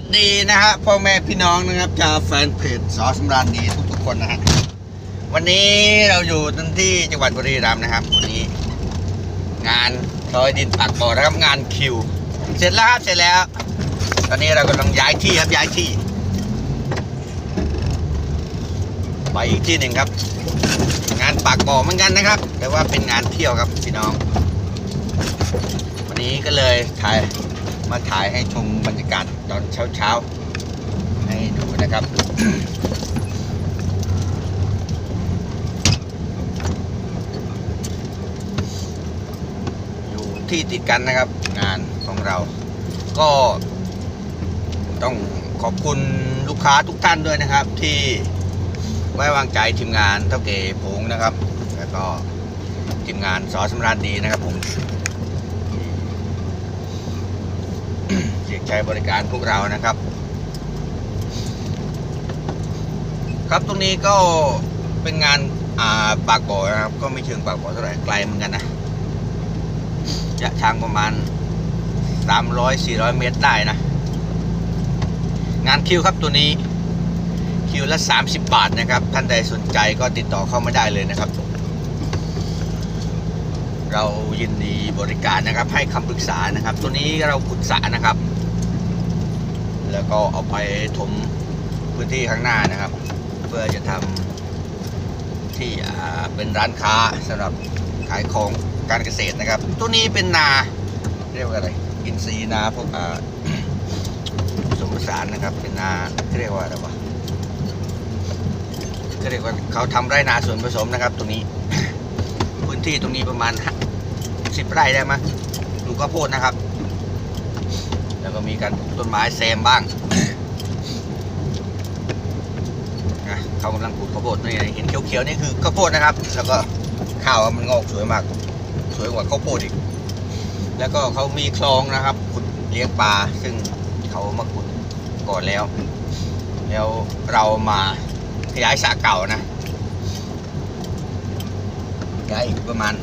วัสดีนะฮะพ่อแม่พี่น้องนะครับชาวแฟนเพจสอสำราญดีทุกๆคนนะฮะวันนี้เราอยู่ที่จังหวัดบุรีรัมย์นะครับวันนี้ งานซอยดินปากบ่อนะครับงานคิว เสร็จแล้วครับเสร็จแล้ว ตอนนี้เรากำลังย้ายที่ครับย้ายที่ ไปอีกที่หนึ่งครับ งานปากบ่อเหมือนกันนะครับ แต่ว่าเป็นงานเที่ยวครับพี่น้อง วันนี้ก็เลยถ่าย มาถ่ายให้ชมบรรยากาศตอนเช้าๆ ให้ดูนะครับอยู่ที่ติดกันนะครับงานของเรา ก็ต้องขอบคุณลูกค้าทุกท่านด้วยนะครับ ที่ไว้วางใจทีมงานเท่าเก๋ผงนะครับ แล้วก็ทีมงานสอสำราญดีนะครับผม ใช้บริการพวกเรานะครับ ครับตรงนี้ก็เป็นงานาปากบ่อนะครับ ก็ไม่เชิงปากบ่อเท่าไหร่ไกลเหมือนกันนะระยะทางประมาณ 300-400 เมตรได้นะ งานคิวครับตัวนี้คิวละ 30 บาทนะครับ ท่านใดสนใจก็ติดต่อเข้ามาได้เลยนะครับ เรายินดีบริการนะครับให้คำปรึกษานะครับ ตัวนี้เราขุดสระนะครับ แล้วก็เอาไปถมพื้นที่ข้างหน้านะครับ เพื่อจะทำที่เป็นร้านค้าสำหรับขายของการเกษตรนะครับ ตัวนี้เป็นนาเรียกว่าอะไรอินทรีย์นาพวกอ่าผสมผสานนะครับ เป็นนาเรียกว่าอะไรวะก็เรียกว่าเขาทำไร่นาส่วนผสมนะครับ ตรงนี้ พื้นที่ตรงนี้ประมาณสิบไร่ได้มั้ยดูข้าวโพดนะครับ แล้วก็มีการปลูกต้นไม้แซมบ้างนะเขากำลังปลูกข้าวโพดนี่เห็นเขียวๆนี่คือข้าวโพดนะครับ แล้วก็ข้าวมันงอกสวยมาก สวยกว่าข้าวโพดอีก แล้วก็เขามีคลองนะครับขุดเลี้ยงปลาซึ่งเขามาขุดก่อนแล้ว แล้วเรามาขยายสระเก่านะขยายอีกประมาณ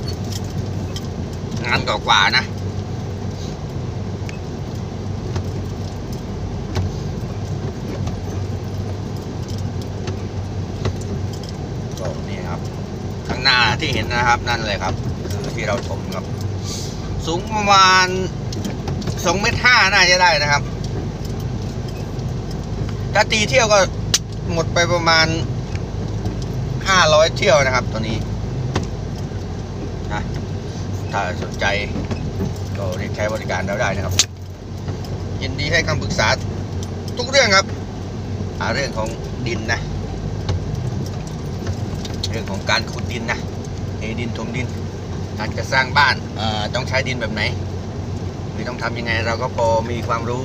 งานกว่าๆนะ ก็นี่ครับ ข้างหน้า ที่เห็นนะครับนั่นเลยครับ คือที่เราชมครับ สูงประมาณสองเมตรห้าน่าจะได้นะครับ ถ้าตีเที่ยวก็หมดไปประมาณห้าร้อยเที่ยวนะครับ ตัวนี้นะถ้าสนใจก็เรียกใช้บริการเราได้นะครับ ยินดีให้คำปรึกษาทุกเรื่องครับเรื่องของดินนะ เรื่องของการขุดดินนะ ดินถมดินการจะสร้างบ้านต้องใช้ดินแบบไหน หรือต้องทำยังไงเราก็พอมีความรู้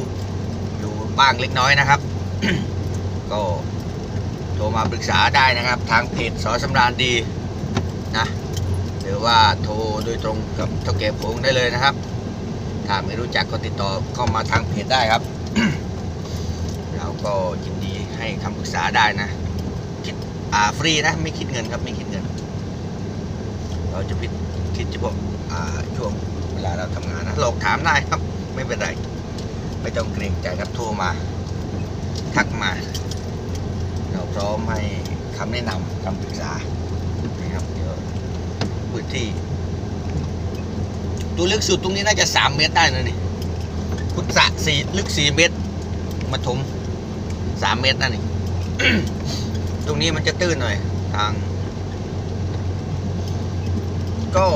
อยู่บ้างเล็กน้อยนะครับ ก็โทรมาปรึกษาได้นะครับ ทางเพจสอสำราญดีนะหรือว่าโทรโดยตรงกับเท่าแก่ผงได้เลยนะครับ ถ้าไม่รู้จักก็ติดต่อเข้ามาทางเพจได้ครับ เราก็ยินดีให้คำปรึกษาได้นะคิดอ่าฟรีนะไม่คิดเงินครับไม่คิด เราจะพิดคิดเฉพาะอ่าช่วงเวลาเราทำงานนะหลอกถามได้ครับ ไม่เป็นไร ไม่ต้องเกรงใจครับโทรมา ทักมา เราพร้อมให้คำแนะนำคำปรึกษานะครับเดี๋ยวพื้นที่ ตัวลึกสุดตรงนี้น่าจะสามเมตรได้นะนี่พุทธะสี่ลึกสี่เมตรมาถมสามเมตรนั่นนี่ตรงนี้มันจะตื้นหน่อย ทาง ก็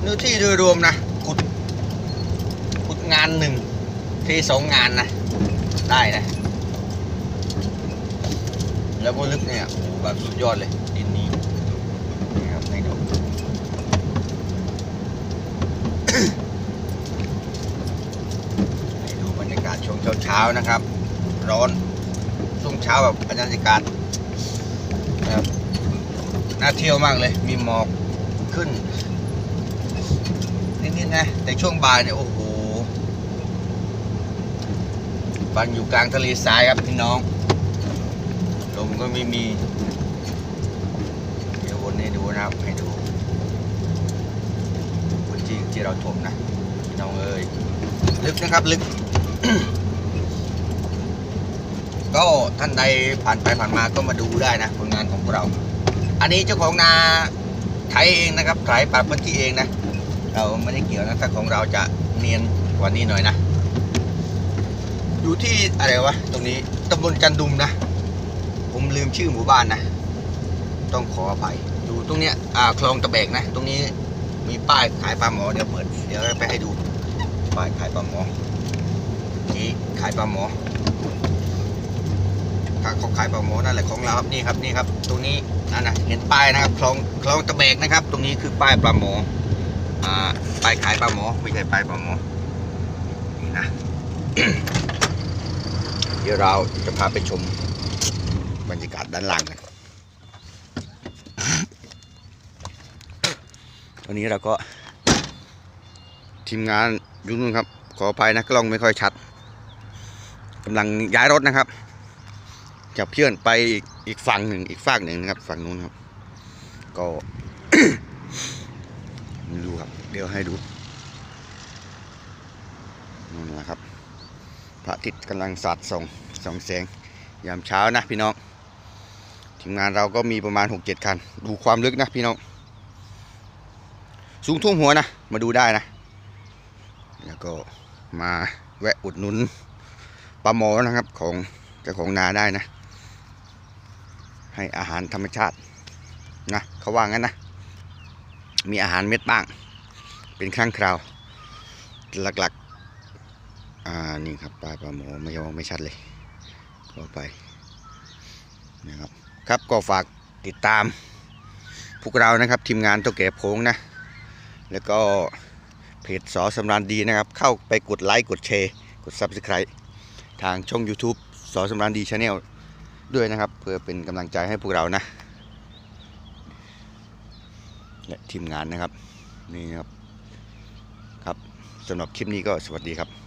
เนื้อที่โดยรวมนะขุดขุดงานหนึ่งที่สองงานนะ ได้นะ แล้วก็ลึกเนี่ยโหแบบสุดยอดเลย ดินนี้นี่ครับให้ดูให้ดูบรรยากาศช่วงเช้าๆนะครับ ร้อนช่วงเช้าแบบบรรยากาศนะครับ น่าเที่ยวมากเลย มีหมอกขึ้น นิดๆนะ แต่ช่วงบ่ายเนี่ย โอ้โหฟันอยู่กลางทะเลทรายครับพี่น้อง ลมก็ไม่มี เดี๋ยววนให้ดูนะครับ ให้ดูพื้นที่ที่เราถมนะพี่น้องเอ้ย ลึกนะครับลึก ก็ท่านใดผ่านไปผ่านมาก็มาดูได้นะผลงานของพวกเรา อันนี้เจ้าของนาไถเองนะครับไถปรับพื้นที่เองนะ เราไม่ได้เกี่ยวนะถ้าของเราจะเนียนกว่านี้หน่อยนะ อยู่ที่อะไรวะตรงนี้ตำบลจันดุมนะ ผมลืมชื่อหมู่บ้านนะ ต้องขออภัยอยู่ตรงเนี้ยอ่าคลองตะเบกนะ ตรงนี้มีป้ายขายปลาหมอเดี๋ยวเปิดเดี๋ยวไปให้ดูป้ายขายปลาหมอนี่ขายปลาหมอ เขาขายปลาหมอนั่นแหละของเราครับนี่ครับนี่ครับ ตรงนี้นั่นนะเห็นป้ายนะครับคลองคลองตะเบกนะครับ ตรงนี้คือป้ายปลาหมออ่าป้ายขายปลาหมอไม่ใช่ป้ายปลาหมอนี่นะเดี๋ยวเราจะพาไปชมบรรยากาศด้านล่างกันตอนนี้เราก็ทีมงานยุ่นู่นครับ ขออภัยนะกล้องไม่ค่อยชัดกำลังย้ายรถนะครับ จะเพื่อนไปอีกอีกฝั่งหนึ่งอีกฝั่งหนึ่งนะครับ ฝั่งนู้นครับ ก็ดูครับ เดี๋ยวให้ดูนู่นนะครับ พระอาทิตย์กำลังสาดส่องส่องแสงยามเช้านะพี่น้องทีมงานเราก็มีประมาณ6-7คัน ดูความลึกนะพี่น้อง สูงท่วมหัวนะ มาดูได้นะ แล้วก็มาแวะอุดหนุนปลาหมอนะครับของเจ้าของนาได้นะ ให้อาหารธรรมชาตินะเขาว่างั้นนะ มีอาหารเม็ดบ้าง เป็นครั้งคราว หลักๆ อ่า นี่ครับปลาปลาหมอไม่มองไม่ชัดเลยก็ไปนะครับ ครับก็ฝากติดตาม พวกเรานะครับ ทีมงานตัวแก่โพงนะ แล้วก็เพจสอสำรานดีนะครับ เข้าไปกดไลค์ กดแชร์ กด Subscribe ทางช่อง YouTube สอสำรานดีชาแนล ด้วยนะครับ เพื่อเป็นกำลังใจให้พวกเรานะ และทีมงานนะครับนี่ครับครับสำหรับคลิปนี้ก็สวัสดีครับ